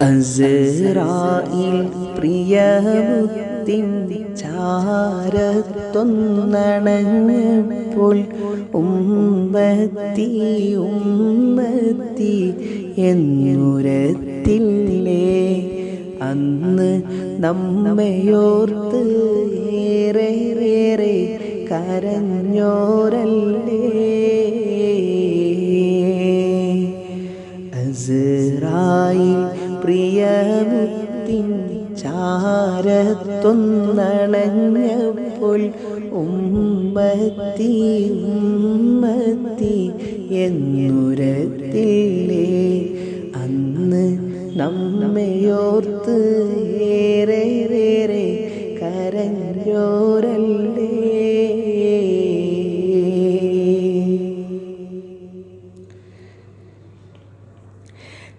അസറായിൽ പ്രിയമുത്തിൻ ചാരത്തൊന്നണഞ്ഞപ്പോൾ ഉമ്മത്തി ഉമ്മത്തി എന്നുരത്തില്ലേ അന്ന് നമ്മയോർത്ത് ഏറെ ഏറെ കരഞ്ഞോരല്ലേ? അസറായി പ്രിയമുത്തിൻ ചാരത്തൊന്നണഞ്ഞപ്പോൾ ഉമ്മത്തി ഉമ്മത്തി എന്നുരത്തില്ലേ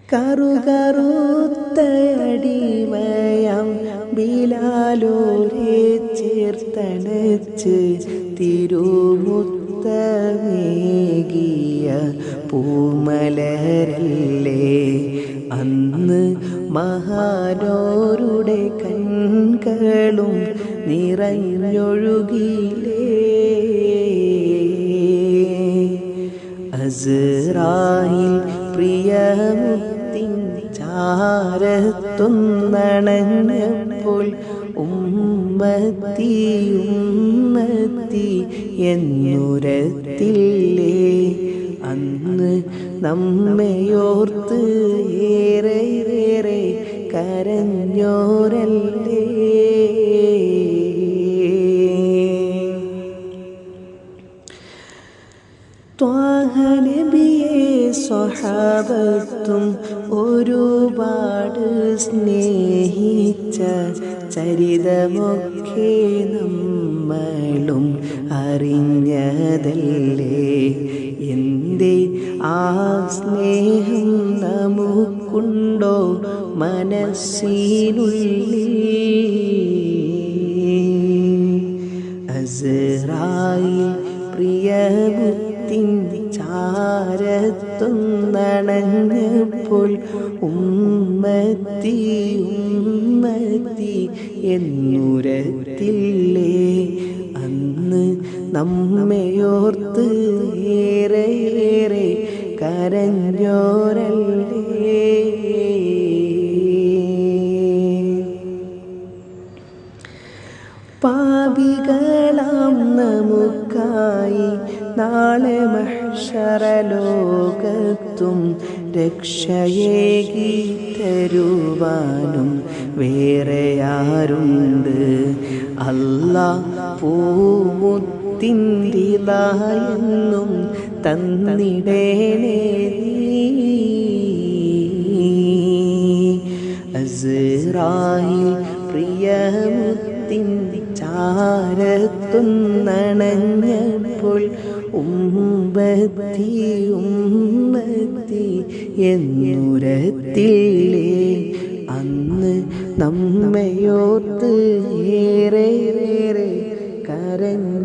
കറുകറുത്തടിമയം ബിലാലൂരെ ചേർത്തണച്ച് തിരുമുത്തമേകിയ പൂമലരല്ലേ. അന്ന് മഹാനോരുടെ കൺകളും നിറഞ്ഞൊഴുകിയിലേ അസറായിൽ പ്രിയമുത്തിൻ ചാരത്തൊന്നണഞ്ഞപ്പോൾ ഉമ്മത്തി ഉമ്മത്തി എന്നുരത്തില്ലേ? അന്ന് നമ്മയോർത്ത് ഏറെ ഏറെ കരഞ്ഞോരല്ലേ? ത്വാഹനബിയെ സ്വഹാബത്തും ഒരുപാട് സ്നേഹിച്ച ചരിതമൊക്കെ നമ്മളും അറിഞ്ഞതല്ലേ? എന്തേ ആ സ്നേഹം നമുക്കുണ്ടോ മനസ്സിനുള്ളിൽ? ചാരത്തൊന്നണഞ്ഞപ്പോൾ ഉമ്മത്തി ഉമ്മത്തി എന്നുരത്തില്ലേ അന്ന് നമ്മയോർത്ത് ഏറെ ഏറെ കരഞ്ഞോരല്ലേ? പാപികളാം നമുക്കായി നാളെ മഹ്ഷറലോകത്തും രക്ഷയേകി തരുവാനും വേറെ ആരുണ്ട്? അല്ല പൂമുത്തിന്തിലായെന്നും തന്നിടേനേ പ്രിയമുത്തിന്തി പ്രിയമുത്തിൻ ചാരത്തൊന്നണഞ്ഞപ്പോൾ ഉമ്പത്തി ഉമ്മത്തി എന്നുരത്തില്ലേ അന്ന് നമ്മയോർത്ത് ഏറെ കരഞ്ഞോരല്ലേ?